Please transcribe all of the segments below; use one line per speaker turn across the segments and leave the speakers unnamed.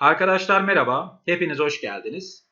Arkadaşlar merhaba, hepiniz hoş geldiniz.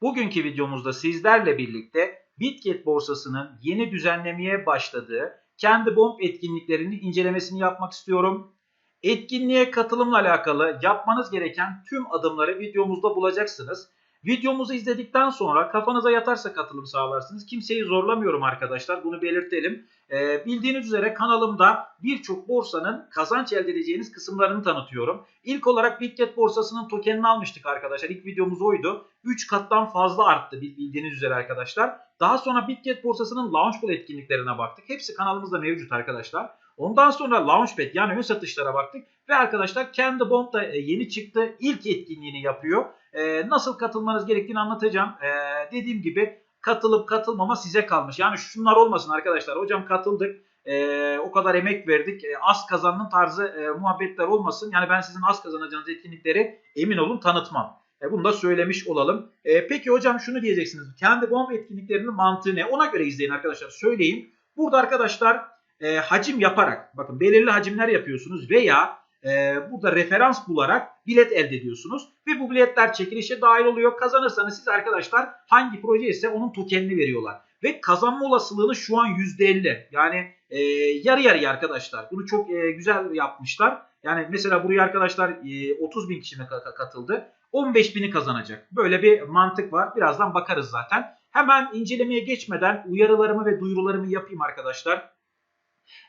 Bugünkü videomuzda sizlerle birlikte Bitget borsasının yeni düzenlemeye başladığı kendi bomb etkinliklerini incelemesini yapmak istiyorum. Etkinliğe katılımla alakalı yapmanız gereken tüm adımları videomuzda bulacaksınız. Videomuzu izledikten sonra kafanıza yatarsa katılım sağlarsınız. Kimseyi zorlamıyorum arkadaşlar bunu belirtelim. Ee, bildiğiniz üzere kanalımda birçok borsanın kazanç elde edeceğiniz kısımlarını tanıtıyorum. İlk olarak Bitget borsasının tokenini almıştık arkadaşlar. İlk videomuz oydu. 3 kattan fazla arttı bildiğiniz üzere arkadaşlar. Daha sonra Bitget borsasının Launchpool etkinliklerine baktık. Hepsi kanalımızda mevcut arkadaşlar. Ondan sonra Launchpad yani ön satışlara baktık. Ve arkadaşlar kendi bomb da e, yeni çıktı. İlk etkinliğini yapıyor. Ee, nasıl katılmanız gerektiğini anlatacağım. Ee, dediğim gibi katılıp katılmama size kalmış. Yani şunlar olmasın arkadaşlar. Hocam katıldık. Ee, o kadar emek verdik. Ee, az kazanın tarzı e, muhabbetler olmasın. Yani ben sizin az kazanacağınız etkinlikleri emin olun tanıtmam. E, bunu da söylemiş olalım. E, peki hocam şunu diyeceksiniz. Kendi bomb etkinliklerinin mantığı ne? Ona göre izleyin arkadaşlar. Söyleyeyim. Burada arkadaşlar e, hacim yaparak bakın belirli hacimler yapıyorsunuz veya e, burada referans bularak bilet elde ediyorsunuz. Ve bu biletler çekilişe dahil oluyor. Kazanırsanız siz arkadaşlar hangi proje ise onun tokenini veriyorlar. Ve kazanma olasılığını şu an %50. Yani e, yarı yarıya arkadaşlar. Bunu çok e, güzel yapmışlar. Yani mesela buraya arkadaşlar e, 30 bin kişi mi katıldı? 15 bini kazanacak. Böyle bir mantık var. Birazdan bakarız zaten. Hemen incelemeye geçmeden uyarılarımı ve duyurularımı yapayım arkadaşlar.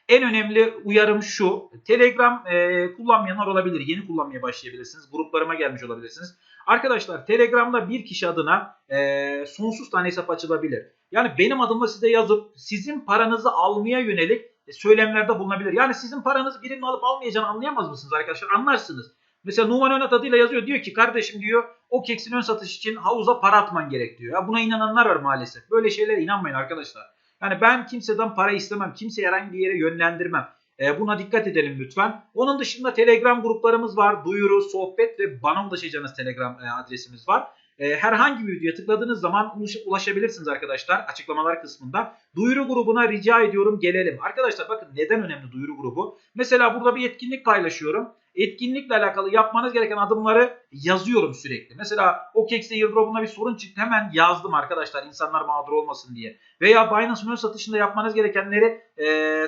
En önemli uyarım şu. Telegram e, kullanmayanlar olabilir. Yeni kullanmaya başlayabilirsiniz. Gruplarıma gelmiş olabilirsiniz. Arkadaşlar Telegram'da bir kişi adına e, sonsuz tane hesap açılabilir. Yani benim adımla size yazıp sizin paranızı almaya yönelik söylemlerde bulunabilir. Yani sizin paranızı birinin alıp almayacağını anlayamaz mısınız arkadaşlar? Anlarsınız. Mesela Numan Önat adıyla yazıyor. Diyor ki kardeşim diyor o keksin ön satış için havuza para atman gerek diyor. Ya buna inananlar var maalesef. Böyle şeylere inanmayın arkadaşlar. Yani ben kimseden para istemem. Kimseyi herhangi bir yere yönlendirmem. E, buna dikkat edelim lütfen. Onun dışında Telegram gruplarımız var. Duyuru, sohbet ve bana ulaşacağınız Telegram e, adresimiz var. E, herhangi bir videoya tıkladığınız zaman ulaşabilirsiniz arkadaşlar açıklamalar kısmında. Duyuru grubuna rica ediyorum gelelim. Arkadaşlar bakın neden önemli duyuru grubu. Mesela burada bir etkinlik paylaşıyorum etkinlikle alakalı yapmanız gereken adımları yazıyorum sürekli. Mesela OKEX'te airdrop'unda bir sorun çıktı hemen yazdım arkadaşlar insanlar mağdur olmasın diye. Veya Binance ön satışında yapmanız gerekenleri e,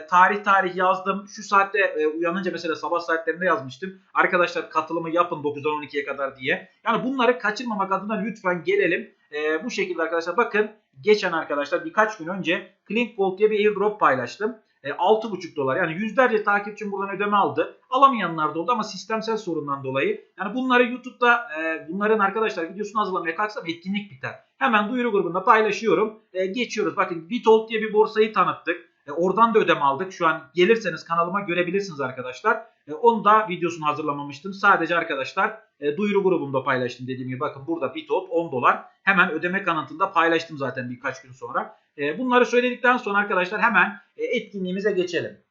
tarih tarih yazdım. Şu saatte e, uyanınca mesela sabah saatlerinde yazmıştım. Arkadaşlar katılımı yapın 9'dan 12'ye kadar diye. Yani bunları kaçırmamak adına lütfen gelelim. E, bu şekilde arkadaşlar bakın geçen arkadaşlar birkaç gün önce Clink Vault diye bir airdrop paylaştım. 6,5 e, dolar yani yüzlerce takipçim buradan ödeme aldı. Alamayanlar da oldu ama sistemsel sorundan dolayı. Yani bunları YouTube'da e, bunların arkadaşlar videosunu hazırlamaya kalksam etkinlik biter. Hemen duyuru grubunda paylaşıyorum. E, geçiyoruz. Bakın Bitold diye bir borsayı tanıttık. Oradan da ödeme aldık. Şu an gelirseniz kanalıma görebilirsiniz arkadaşlar. onu da videosunu hazırlamamıştım. Sadece arkadaşlar duyuru grubunda paylaştım dediğim gibi. Bakın burada Bitold 10 dolar. Hemen ödeme kanıtında paylaştım zaten birkaç gün sonra. E, bunları söyledikten sonra arkadaşlar hemen e, etkinliğimize geçelim.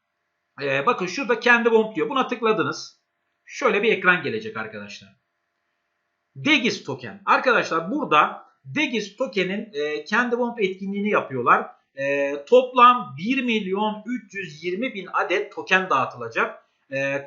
E, bakın şurada kendi bomb diyor. Buna tıkladınız. Şöyle bir ekran gelecek arkadaşlar. Degis token. Arkadaşlar burada Degis token'in kendi bomb etkinliğini yapıyorlar. Toplam 1 milyon 320 bin adet token dağıtılacak.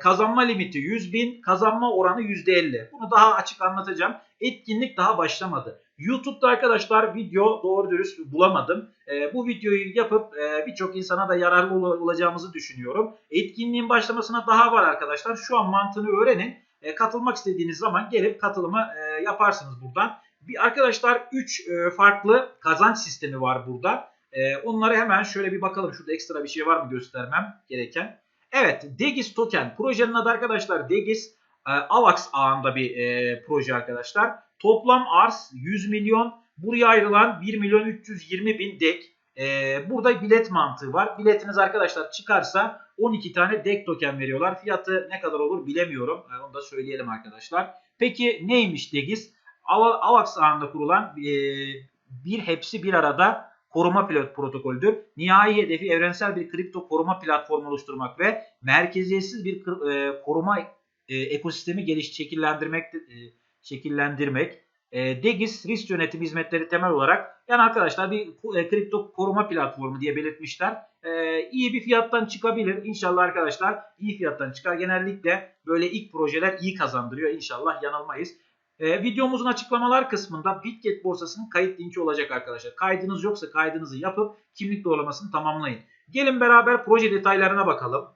kazanma limiti 100 bin, kazanma oranı %50. Bunu daha açık anlatacağım. Etkinlik daha başlamadı. YouTube'da arkadaşlar video doğru dürüst bulamadım. E, bu videoyu yapıp e, birçok insana da yararlı ol olacağımızı düşünüyorum. Etkinliğin başlamasına daha var arkadaşlar. Şu an mantığını öğrenin. E, katılmak istediğiniz zaman gelip katılımı e, yaparsınız buradan. Bir, arkadaşlar 3 e, farklı kazanç sistemi var burada. E, onları hemen şöyle bir bakalım. Şurada ekstra bir şey var mı göstermem gereken. Evet Degis Token. Projenin adı arkadaşlar Degis. E, AVAX ağında bir e, proje arkadaşlar. Toplam arz 100 milyon. Buraya ayrılan 1 milyon 320 bin dek. Ee, burada bilet mantığı var. Biletiniz arkadaşlar çıkarsa 12 tane dek token veriyorlar. Fiyatı ne kadar olur bilemiyorum. Ee, onu da söyleyelim arkadaşlar. Peki neymiş Degiz? AVAX ağında kurulan e, bir hepsi bir arada koruma pilot protokolüdür. Nihai hedefi evrensel bir kripto koruma platformu oluşturmak ve merkeziyetsiz bir e, koruma e, ekosistemi geliş şekillendirmek e, şekillendirmek. Degis risk yönetim hizmetleri temel olarak yani arkadaşlar bir kripto koruma platformu diye belirtmişler. E, iyi bir fiyattan çıkabilir. İnşallah arkadaşlar iyi fiyattan çıkar. Genellikle böyle ilk projeler iyi kazandırıyor. İnşallah yanılmayız. E, videomuzun açıklamalar kısmında Bitget borsasının kayıt linki olacak arkadaşlar. Kaydınız yoksa kaydınızı yapıp kimlik doğrulamasını tamamlayın. Gelin beraber proje detaylarına bakalım.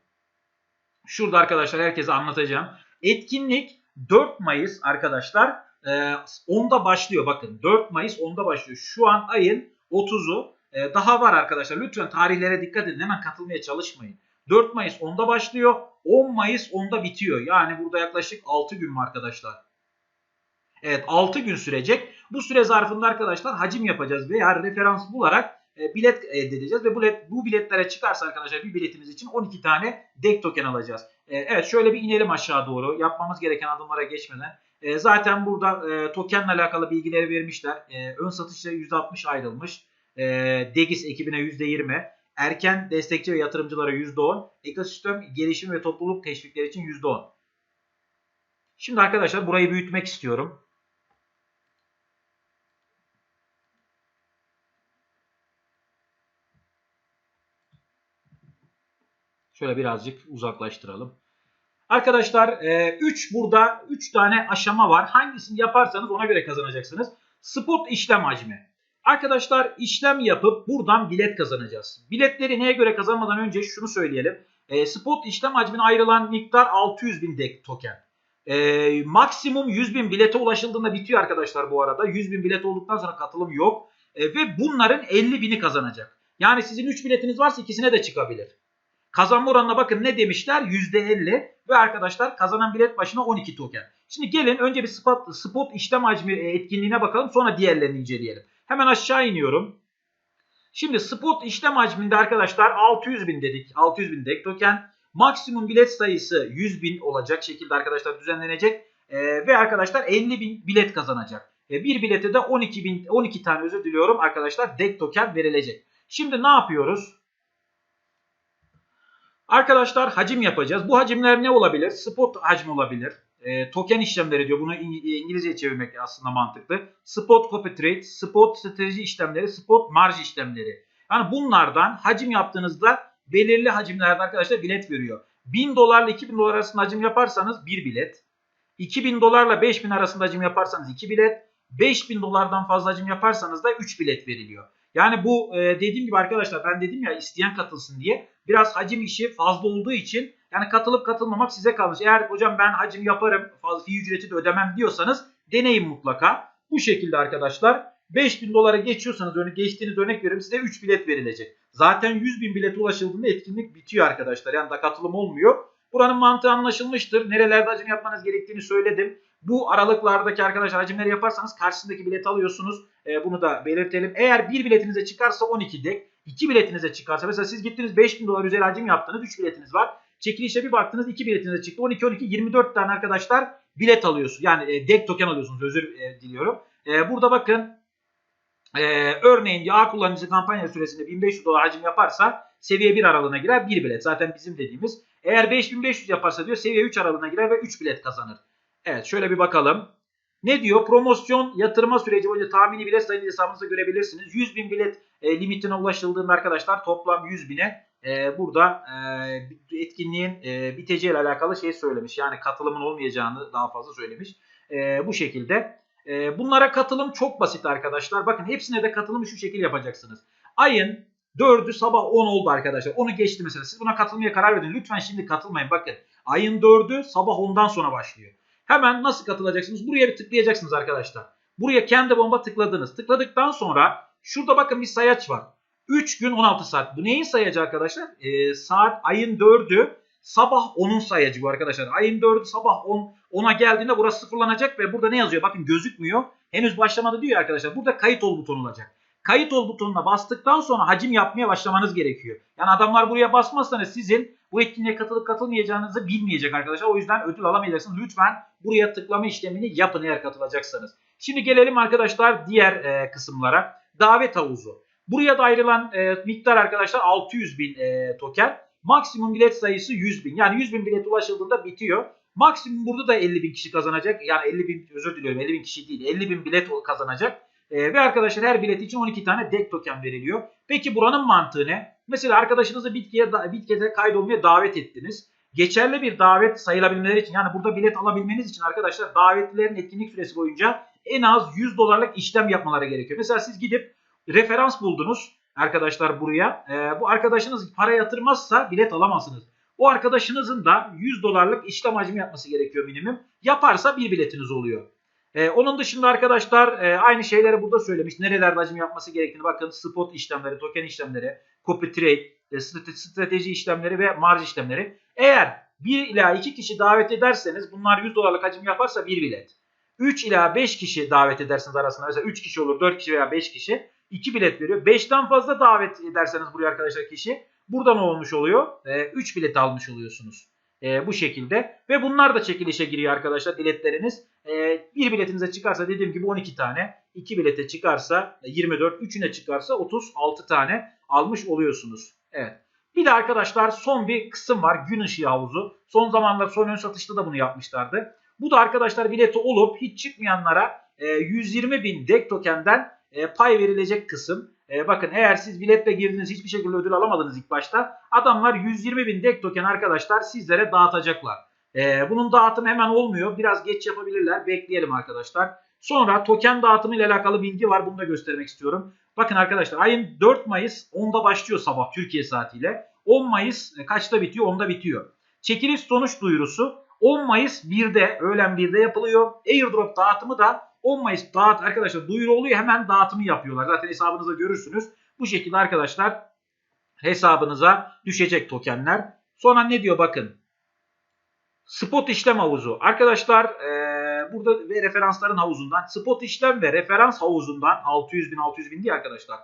Şurada arkadaşlar herkese anlatacağım. Etkinlik 4 Mayıs arkadaşlar e, 10'da başlıyor. Bakın 4 Mayıs 10'da başlıyor. Şu an ayın 30'u e, daha var arkadaşlar. Lütfen tarihlere dikkat edin. Hemen katılmaya çalışmayın. 4 Mayıs 10'da başlıyor. 10 Mayıs 10'da bitiyor. Yani burada yaklaşık 6 gün mü arkadaşlar? Evet 6 gün sürecek. Bu süre zarfında arkadaşlar hacim yapacağız veya referans bularak e, bilet elde edeceğiz ve bu, bu biletlere çıkarsa arkadaşlar bir biletimiz için 12 tane DEK token alacağız. E, evet şöyle bir inelim aşağı doğru yapmamız gereken adımlara geçmeden. E, zaten burada tokenle alakalı bilgileri vermişler. Ön satışta %60 ayrılmış. Degis ekibine %20. Erken destekçi ve yatırımcılara %10. Ekosistem gelişim ve topluluk teşvikleri için %10. Şimdi arkadaşlar burayı büyütmek istiyorum. Şöyle birazcık uzaklaştıralım. Arkadaşlar 3 e, burada 3 tane aşama var. Hangisini yaparsanız ona göre kazanacaksınız. Spot işlem hacmi. Arkadaşlar işlem yapıp buradan bilet kazanacağız. Biletleri neye göre kazanmadan önce şunu söyleyelim. E, spot işlem hacmine ayrılan miktar 600 bin DEK token. E, maksimum 100 bin bilete ulaşıldığında bitiyor arkadaşlar bu arada. 100 bin bilet olduktan sonra katılım yok. E, ve bunların 50 bini kazanacak. Yani sizin 3 biletiniz varsa ikisine de çıkabilir. Kazanma oranına bakın ne demişler? %50 ve arkadaşlar kazanan bilet başına 12 token. Şimdi gelin önce bir spot, spot işlem hacmi e, etkinliğine bakalım sonra diğerlerini inceleyelim. Hemen aşağı iniyorum. Şimdi spot işlem hacminde arkadaşlar 600 bin dedik. 600 bin dek token. Maksimum bilet sayısı 100 bin olacak şekilde arkadaşlar düzenlenecek. Ee, ve arkadaşlar 50 bin bilet kazanacak. Ee, bir bilete de 12 bin 12 tane özür diliyorum arkadaşlar dek token verilecek. Şimdi ne yapıyoruz? Arkadaşlar hacim yapacağız. Bu hacimler ne olabilir? Spot hacmi olabilir. E, token işlemleri diyor. Bunu İngilizceye çevirmek aslında mantıklı. Spot copy trade, spot strateji işlemleri, spot marj işlemleri. Yani bunlardan hacim yaptığınızda belirli hacimlerde arkadaşlar bilet veriyor. 1000 dolarla 2000 dolar arasında hacim yaparsanız 1 bilet. 2000 dolarla 5000 arasında hacim yaparsanız 2 bilet. 5000 dolardan fazla hacim yaparsanız da 3 bilet veriliyor. Yani bu e, dediğim gibi arkadaşlar ben dedim ya isteyen katılsın diye. Biraz hacim işi fazla olduğu için yani katılıp katılmamak size kalmış. Eğer hocam ben hacim yaparım fazla fi ücreti de ödemem diyorsanız deneyin mutlaka. Bu şekilde arkadaşlar 5000 dolara geçiyorsanız örnek geçtiğiniz örnek veriyorum size 3 bilet verilecek. Zaten 100 bin bilet ulaşıldığında etkinlik bitiyor arkadaşlar. Yani da katılım olmuyor. Buranın mantığı anlaşılmıştır. Nerelerde hacim yapmanız gerektiğini söyledim. Bu aralıklardaki arkadaşlar hacimleri yaparsanız karşısındaki bilet alıyorsunuz. E, bunu da belirtelim. Eğer bir biletinize çıkarsa 12 dek. 2 biletinize çıkarsa mesela siz gittiniz 5000 dolar üzeri hacim yaptınız. 3 biletiniz var. Çekilişe bir baktınız 2 biletinize çıktı. 12 12 24 tane arkadaşlar bilet alıyorsunuz. Yani e, dek token alıyorsunuz özür e, diliyorum. E, burada bakın e, örneğin A kullanıcısı kampanya süresinde 1500 dolar hacim yaparsa seviye 1 aralığına girer 1 bilet. Zaten bizim dediğimiz. Eğer 5500 yaparsa diyor seviye 3 aralığına girer ve 3 bilet kazanır. Evet şöyle bir bakalım. Ne diyor? Promosyon yatırma süreci boyunca tahmini bilet sayını hesabınızda görebilirsiniz. 100 bin bilet e, limitine ulaşıldığında arkadaşlar toplam 100 bine e, burada e, etkinliğin e, biteceği ile alakalı şey söylemiş. Yani katılımın olmayacağını daha fazla söylemiş. E, bu şekilde. E, bunlara katılım çok basit arkadaşlar. Bakın hepsine de katılımı şu şekilde yapacaksınız. Ayın 4'ü sabah 10 oldu arkadaşlar. Onu geçti mesela. Siz buna katılmaya karar verin. Lütfen şimdi katılmayın. Bakın ayın 4'ü sabah 10'dan sonra başlıyor. Hemen nasıl katılacaksınız? Buraya bir tıklayacaksınız arkadaşlar. Buraya kendi bomba tıkladınız. Tıkladıktan sonra şurada bakın bir sayaç var. 3 gün 16 saat. Bu neyin sayacı arkadaşlar? Ee, saat ayın 4'ü sabah 10'un sayacı bu arkadaşlar. Ayın 4'ü sabah 10 10'a geldiğinde burası sıfırlanacak ve burada ne yazıyor? Bakın gözükmüyor. Henüz başlamadı diyor arkadaşlar. Burada kayıt ol butonu olacak. Kayıt ol butonuna bastıktan sonra hacim yapmaya başlamanız gerekiyor. Yani adamlar buraya basmazsanız sizin bu etkinliğe katılıp katılmayacağınızı bilmeyecek arkadaşlar. O yüzden ödül alamayacaksınız. Lütfen buraya tıklama işlemini yapın eğer katılacaksanız. Şimdi gelelim arkadaşlar diğer e, kısımlara. Davet havuzu. Buraya da ayrılan e, miktar arkadaşlar 600 bin e, token. Maksimum bilet sayısı 100 bin. Yani 100 bin bilet ulaşıldığında bitiyor. Maksimum burada da 50 bin kişi kazanacak. Yani 50 bin özür diliyorum 50 bin kişi değil 50 bin bilet kazanacak. E, ve arkadaşlar her bilet için 12 tane DEK token veriliyor. Peki buranın mantığı ne? Mesela arkadaşınızı Bitget'e Bitget'e kaydolmaya davet ettiniz. geçerli bir davet sayılabilmeleri için yani burada bilet alabilmeniz için arkadaşlar davetlilerin etkinlik süresi boyunca en az 100 dolarlık işlem yapmaları gerekiyor. Mesela siz gidip referans buldunuz arkadaşlar buraya. E, bu arkadaşınız para yatırmazsa bilet alamazsınız. O arkadaşınızın da 100 dolarlık işlem hacmi yapması gerekiyor minimum. Yaparsa bir biletiniz oluyor. Ee, onun dışında arkadaşlar e, aynı şeyleri burada söylemiş. Nerelerde hacim yapması gerektiğini bakın. Spot işlemleri, token işlemleri, copy trade, e, strateji işlemleri ve marj işlemleri. Eğer 1 ila 2 kişi davet ederseniz bunlar 100 dolarlık hacim yaparsa bir bilet. 3 ila 5 kişi davet ederseniz arasında mesela 3 kişi olur 4 kişi veya 5 kişi 2 bilet veriyor. 5'ten fazla davet ederseniz buraya arkadaşlar kişi burada ne olmuş oluyor? 3 e, bilet almış oluyorsunuz. E, bu şekilde. Ve bunlar da çekilişe giriyor arkadaşlar biletleriniz. E, bir biletinize çıkarsa dediğim gibi 12 tane. 2 bilete çıkarsa 24. 3'üne çıkarsa 36 tane almış oluyorsunuz. Evet. Bir de arkadaşlar son bir kısım var. Gün ışığı havuzu. Son zamanlarda son ön satışta da bunu yapmışlardı. Bu da arkadaşlar bileti olup hiç çıkmayanlara 120 e, bin DEK tokenden e, pay verilecek kısım. E, bakın eğer siz biletle girdiniz hiçbir şekilde ödül alamadınız ilk başta. Adamlar 120 bin DEK token arkadaşlar sizlere dağıtacaklar. Bunun dağıtımı hemen olmuyor. Biraz geç yapabilirler. Bekleyelim arkadaşlar. Sonra token dağıtımı ile alakalı bilgi var. Bunu da göstermek istiyorum. Bakın arkadaşlar ayın 4 Mayıs 10'da başlıyor sabah Türkiye saatiyle. 10 Mayıs kaçta bitiyor? 10'da bitiyor. Çekiliş sonuç duyurusu 10 Mayıs 1'de öğlen 1'de yapılıyor. Airdrop dağıtımı da 10 Mayıs dağıt arkadaşlar duyuru oluyor hemen dağıtımı yapıyorlar. Zaten hesabınızda görürsünüz. Bu şekilde arkadaşlar hesabınıza düşecek tokenler. Sonra ne diyor bakın. Spot işlem havuzu. Arkadaşlar ee, burada ve referansların havuzundan spot işlem ve referans havuzundan 600 bin 600 bin diye arkadaşlar.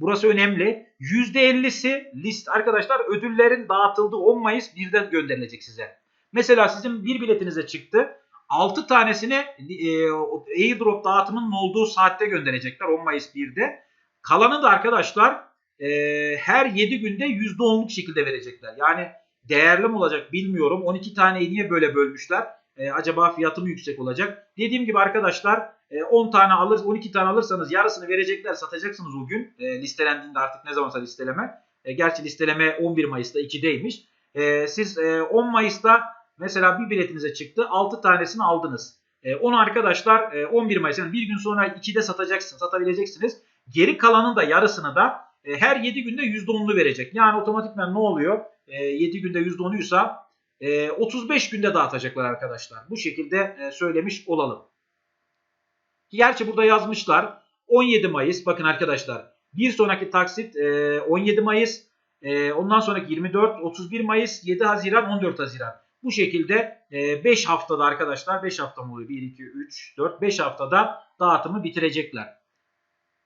Burası önemli. %50'si list arkadaşlar ödüllerin dağıtıldığı 10 Mayıs 1'de gönderilecek size. Mesela sizin bir biletinize çıktı. 6 tanesini e, airdrop dağıtımının olduğu saatte gönderecekler 10 Mayıs 1'de. Kalanı da arkadaşlar e, her 7 günde %10'luk şekilde verecekler. Yani değerli mi olacak bilmiyorum. 12 taneyi niye böyle bölmüşler? E, acaba fiyatı mı yüksek olacak? Dediğim gibi arkadaşlar e, 10 tane alır, 12 tane alırsanız yarısını verecekler satacaksınız o gün. E, listelendiğinde artık ne zamansa listeleme. E, gerçi listeleme 11 Mayıs'ta 2'deymiş. E, siz e, 10 Mayıs'ta Mesela bir biletinize çıktı 6 tanesini aldınız. E, onu arkadaşlar e, 11 Mayıs yani bir gün sonra 2'de satacaksınız, satabileceksiniz. Geri kalanın da yarısını da e, her 7 günde %10'lu verecek. Yani otomatikman ne oluyor? E, 7 günde %10'uysa e, 35 günde dağıtacaklar arkadaşlar. Bu şekilde e, söylemiş olalım. Gerçi burada yazmışlar 17 Mayıs bakın arkadaşlar bir sonraki taksit e, 17 Mayıs e, ondan sonraki 24 31 Mayıs 7 Haziran 14 Haziran. Bu şekilde 5 e, haftada arkadaşlar 5 hafta mı oluyor? 1, 2, 3, 4, 5 haftada dağıtımı bitirecekler.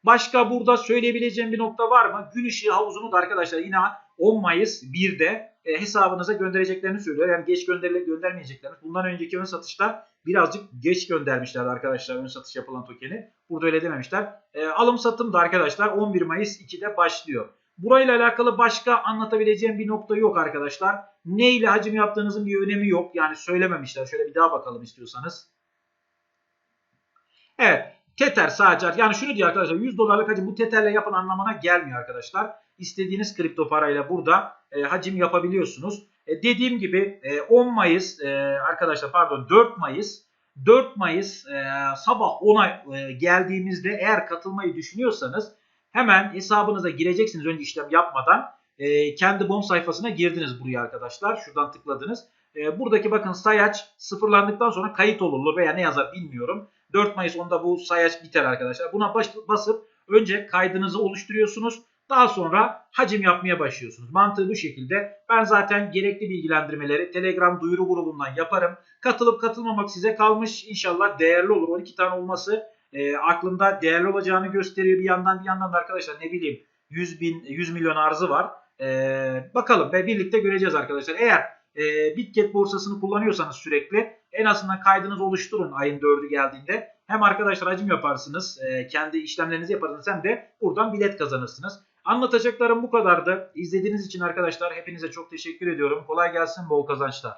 Başka burada söyleyebileceğim bir nokta var mı? Gün ışığı havuzunu da arkadaşlar yine 10 Mayıs 1'de e, hesabınıza göndereceklerini söylüyor. Yani geç gönderile göndermeyeceklerini. Bundan önceki ön satışta birazcık geç göndermişlerdi arkadaşlar ön satış yapılan tokeni. Burada öyle dememişler. E, alım satım da arkadaşlar 11 Mayıs 2'de başlıyor. Burayla alakalı başka anlatabileceğim bir nokta yok arkadaşlar. Ne ile hacim yaptığınızın bir önemi yok. Yani söylememişler. Şöyle bir daha bakalım istiyorsanız. Evet. Tether sadece yani şunu diyor arkadaşlar 100 dolarlık hacim bu Tether'le yapın anlamına gelmiyor arkadaşlar. İstediğiniz kripto parayla burada e, hacim yapabiliyorsunuz. E, dediğim gibi e, 10 Mayıs e, arkadaşlar pardon 4 Mayıs 4 Mayıs e, sabah 10'a e, geldiğimizde eğer katılmayı düşünüyorsanız Hemen hesabınıza gireceksiniz önce işlem yapmadan. E, kendi BOM sayfasına girdiniz buraya arkadaşlar. Şuradan tıkladınız. E, buradaki bakın sayaç sıfırlandıktan sonra kayıt olurlar veya ne yazar bilmiyorum. 4 Mayıs onda bu sayaç biter arkadaşlar. Buna baş, basıp önce kaydınızı oluşturuyorsunuz. Daha sonra hacim yapmaya başlıyorsunuz. Mantığı bu şekilde. Ben zaten gerekli bilgilendirmeleri Telegram duyuru grubundan yaparım. Katılıp katılmamak size kalmış. İnşallah değerli olur. 12 tane olması e, aklımda değerli olacağını gösteriyor bir yandan bir yandan da arkadaşlar ne bileyim 100 bin 100 milyon arzı var. E, bakalım ve birlikte göreceğiz arkadaşlar. Eğer e, Bitget borsasını kullanıyorsanız sürekli en azından kaydınız oluşturun ayın 4'ü geldiğinde. Hem arkadaşlar hacim yaparsınız, e, kendi işlemlerinizi yaparsınız hem de buradan bilet kazanırsınız. Anlatacaklarım bu kadardı. İzlediğiniz için arkadaşlar hepinize çok teşekkür ediyorum. Kolay gelsin, bol kazançlar.